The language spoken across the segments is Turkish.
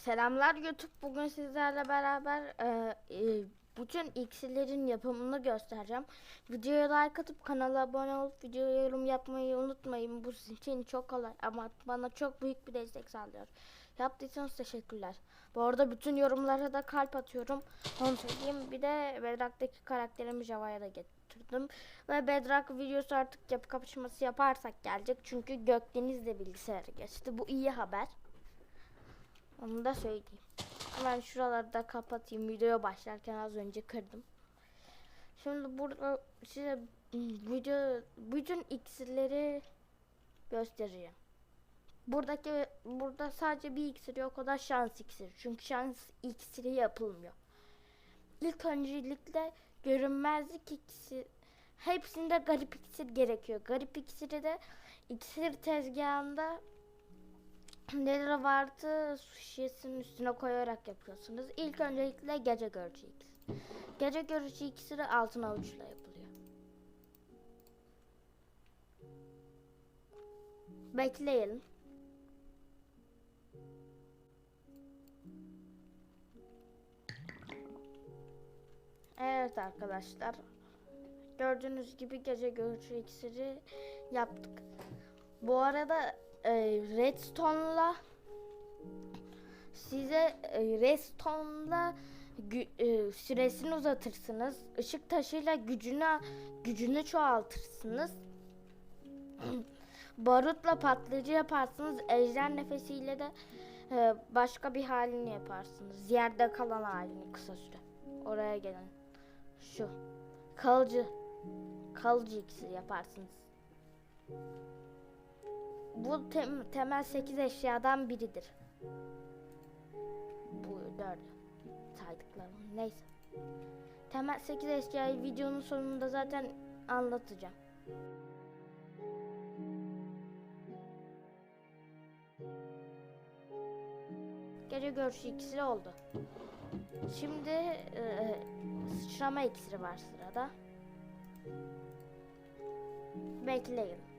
Selamlar YouTube. Bugün sizlerle beraber e, e, bütün iksirlerin yapımını göstereceğim. Videoya like atıp kanala abone olup videoya yorum yapmayı unutmayın. Bu sizin için çok kolay ama bana çok büyük bir destek sağlıyor. Yaptıysanız teşekkürler. Bu arada bütün yorumlara da kalp atıyorum. Onu söyleyeyim. Bir de Bedrock'taki karakterimi Java'ya da getirdim. Ve Bedrock videosu artık yapı kapışması yaparsak gelecek. Çünkü Gökdeniz de bilgisayara geçti. Bu iyi haber. Onu da söyleyeyim. Hemen şuraları da kapatayım. Videoya başlarken az önce kırdım. Şimdi burada size video bütün iksirleri göstereceğim. Buradaki burada sadece bir iksir yok o da şans iksiri. Çünkü şans iksiri yapılmıyor. İlk öncelikle görünmezlik iksir hepsinde garip iksir gerekiyor. Garip iksiri de iksir tezgahında vardı su şişesinin üstüne koyarak yapıyorsunuz. İlk öncelikle gece görücü iksiri. Gece görücü iksiri altın avuçla yapılıyor. Bekleyelim. Evet arkadaşlar. Gördüğünüz gibi gece görücü iksiri yaptık. Bu arada e, Redstone'la size e, Redstone'la e, süresini uzatırsınız. Işık taşıyla gücünü gücünü çoğaltırsınız. Barutla patlayıcı yaparsınız. Ejder nefesiyle de e, başka bir halini yaparsınız. Yerde kalan halini kısa süre. Oraya gelen. Şu. Kalıcı. Kalıcı iksir yaparsınız. Bu tem- temel 8 eşyadan biridir. Bu dördü saydıklarım. Neyse. Temel 8 eşyayı videonun sonunda zaten anlatacağım. Gece görüşü iksiri oldu. Şimdi e, sıçrama iksiri var sırada. Bekleyin.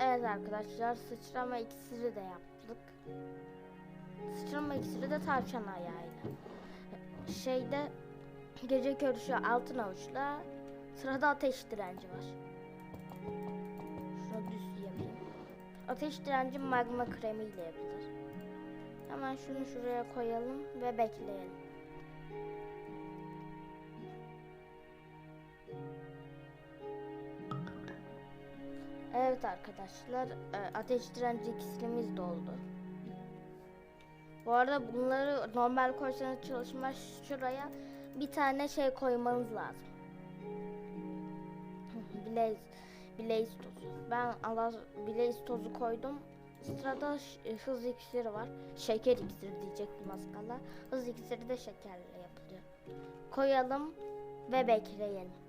Evet arkadaşlar sıçrama iksiri de yaptık. Sıçrama iksiri de tavşan ayağıyla. Şeyde gece görüşü altın avuçla sırada ateş direnci var. Şunu düz yapayım. Ateş direnci magma kremiyle yapılır. Hemen şunu şuraya koyalım ve bekleyelim. Evet arkadaşlar, e, ateş direnci iksirimiz doldu. Bu arada bunları normal koysanız çalışmaz şuraya bir tane şey koymanız lazım. Blaze, Blaze tozu. Ben Allah Blaze tozu koydum. Sırada e, hız iksiri var. Şeker iksiri diyecektim az kala. Hız iksiri de şekerle yapılıyor. Koyalım ve bekleyelim.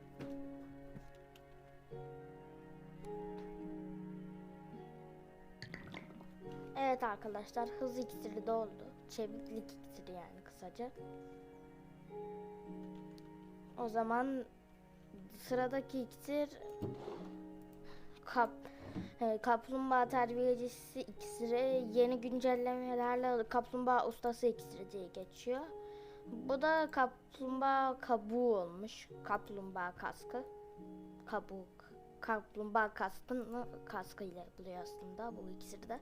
Evet arkadaşlar hız iksiri doldu. Çeviklik iksiri yani kısaca. O zaman sıradaki iksir kap e, kaplumbağa terbiyecisi iksiri yeni güncellemelerle kaplumbağa ustası iksiri diye geçiyor. Bu da kaplumbağa kabuğu olmuş. Kaplumbağa kaskı. Kabuk. Kaplumbağa kaskını kaskıyla yapılıyor aslında bu iksir de.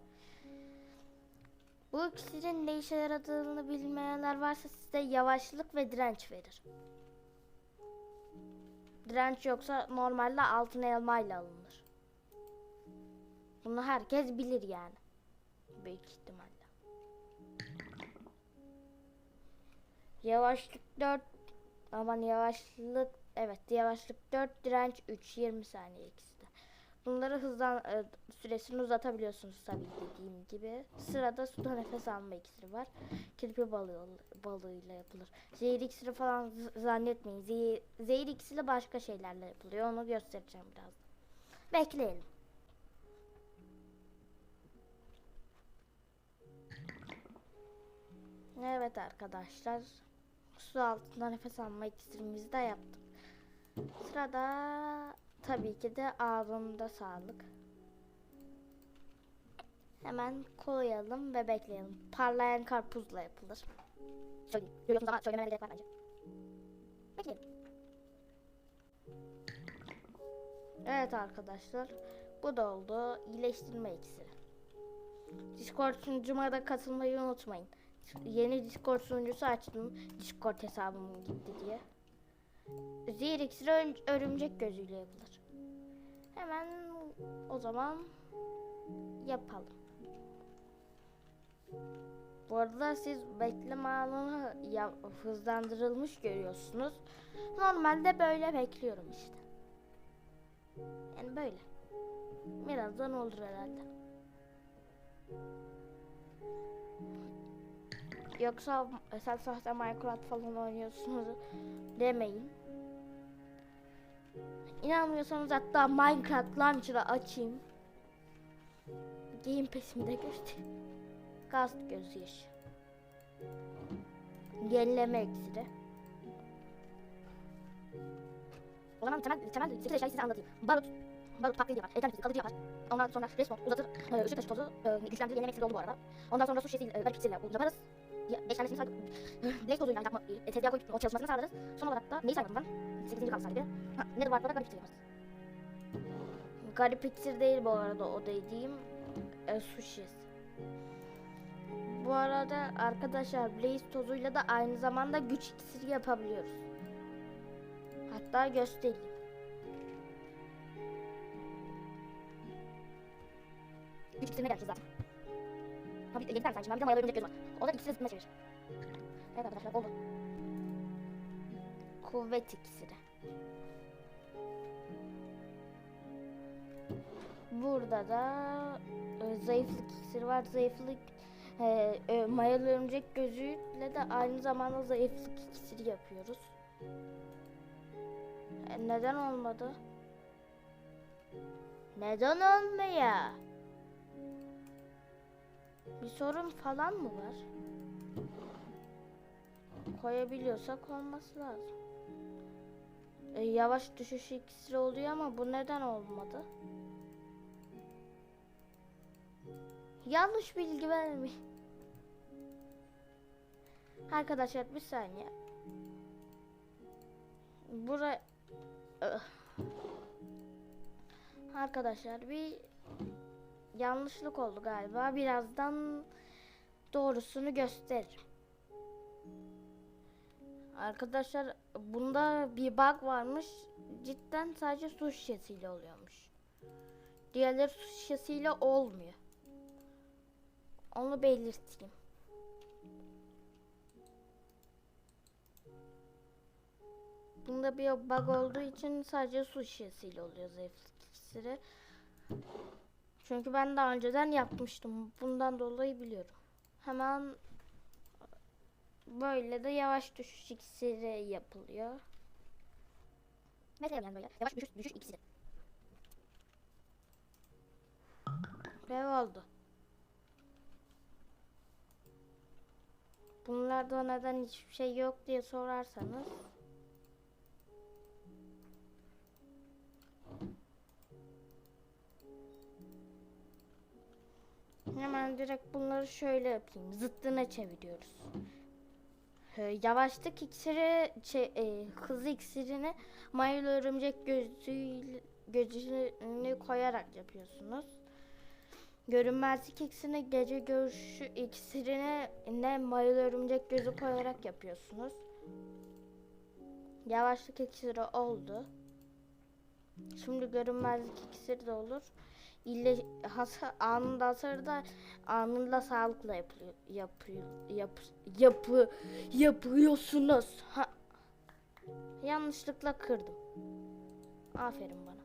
Bu iksirin ne işe yaradığını bilmeyenler varsa size yavaşlık ve direnç verir. Direnç yoksa normalde altın elmayla alınır. Bunu herkes bilir yani. Büyük ihtimalle. Yavaşlık 4 aman yavaşlık evet yavaşlık 4 direnç 3 20 saniye ikisi. Bunları hızlan e, süresini uzatabiliyorsunuz tabii dediğim gibi. Sırada suda nefes alma iksiri var. Kirpi balığı balığıyla yapılır. Zehir iksiri falan zannetmeyin. Zehir, zehir iksiri başka şeylerle yapılıyor. Onu göstereceğim biraz. Bekleyelim. Evet arkadaşlar. Su altında nefes alma iksirimizi de yaptık. Sırada tabii ki de ağzımda sağlık. Hemen koyalım ve bekleyelim. Parlayan karpuzla yapılır. Söyleyeyim. Görüyorsunuz ama söylememe gerek var bence. Bekleyelim. Evet arkadaşlar. Bu da oldu. İyileştirme iksiri. Discord sunucuma da katılmayı unutmayın. Yeni Discord sunucusu açtım. Discord hesabım gitti diye. Zehir iksiri ör- örümcek gözüyle yapılır. Hemen o zaman yapalım. Bu arada siz bekleme alanı ya- hızlandırılmış görüyorsunuz. Normalde böyle bekliyorum işte. Yani böyle. Birazdan olur herhalde. Yoksa sen sahte Minecraft falan oynuyorsunuz demeyin. İnanmıyorsanız hatta Minecraft Launcher'ı açayım. Game Pass'imi de göstereyim. Gaz gözü yaşı. Yenileme iksiri. O zaman temel, temel 8 eşyayı size anlatayım. Barut, barut taklidi. Etem iksiri kalıcı yapar. Ondan sonra respawn uzatır. E, ışık taşı tozu e, güçlendirir. Yenileme iksiri oldu bu arada. Ondan sonra su şişesiyle, e, garip iksiriyle yaparız. Ya, Eşlenmesini saydık. Blaze tozuyla yapma, e, tezgaha koyup o çalışmasını sağlarız. Son olarak da neyi saymadım ben? 8. kaldı sadece. Ha, ne de vardı da garip iksir yaparız. Garip iksir değil bu arada o dediğim e, su şişesi. Bu arada arkadaşlar Blaze tozuyla da aynı zamanda güç iksiri yapabiliyoruz. Hatta göstereyim. Güç iksirine gelmişiz zaten. Bir 7 tane sanki. Ben bir de mayalı örümcek gözü var. O da iksiri zıtma çevirir. Evet arkadaşlar oldu. Kuvvet iksiri. Burada da e, zayıflık iksiri var. Zayıflık e, e, mayalı örümcek gözüyle de aynı zamanda zayıflık iksiri yapıyoruz. E, neden olmadı? Neden olmuyor? Bir sorun falan mı var? Koyabiliyorsak olması lazım. E, yavaş düşüş iksiri oluyor ama bu neden olmadı? Yanlış bilgi vermeyin. Arkadaşlar bir saniye. Bura Ugh. Arkadaşlar bir yanlışlık oldu galiba. Birazdan doğrusunu gösteririm. Arkadaşlar bunda bir bug varmış. Cidden sadece su şişesiyle oluyormuş. Diğerleri su şişesiyle olmuyor. Onu belirteyim. Bunda bir bug olduğu için sadece su şişesiyle oluyor zayıflık iksiri. Çünkü ben daha önceden yapmıştım. Bundan dolayı biliyorum. Hemen böyle de yavaş düşüş iksiri yapılıyor. Mesela yani böyle yavaş düşüş, düşüş iksiri. Ve oldu. Bunlarda neden hiçbir şey yok diye sorarsanız Hemen direkt bunları şöyle yapayım. Zıttına çeviriyoruz. Ee, yavaşlık iksiri, şey, e, hızlı iksirini mayalı örümcek gözüyle, gözünü koyarak yapıyorsunuz. Görünmezlik iksirini gece görüşü iksirini ne mayalı örümcek gözü koyarak yapıyorsunuz. Yavaşlık iksiri oldu. Şimdi görünmezlik iksiri de olur. İlle hasar, anında hasarı da anında sağlıkla yapılıyor, yapıyor, yap, yapı, yapıyorsunuz. Ha. Yanlışlıkla kırdım. Aferin bana.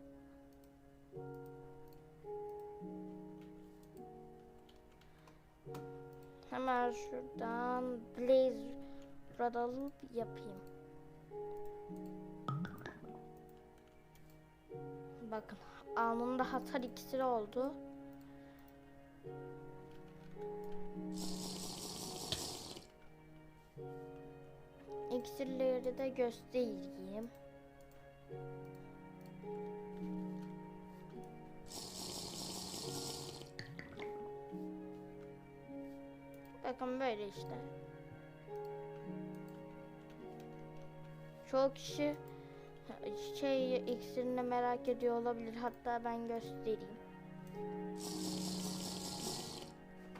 Hemen şuradan Blaze Rod alıp yapayım. Bakın anında hasar iksiri oldu. İksirleri de göstereyim. Bakın böyle işte. Çoğu kişi şey iksirini merak ediyor olabilir. Hatta ben göstereyim.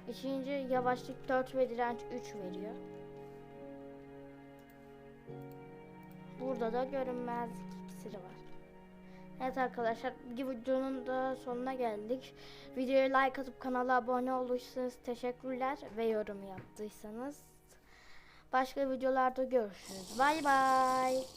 İkinci yavaşlık 4 ve direnç 3 veriyor. Burada da görünmezlik iksiri var. Evet arkadaşlar videonun da sonuna geldik. Videoya like atıp kanala abone olursanız teşekkürler ve yorum yaptıysanız. Başka videolarda görüşürüz. Bay bay.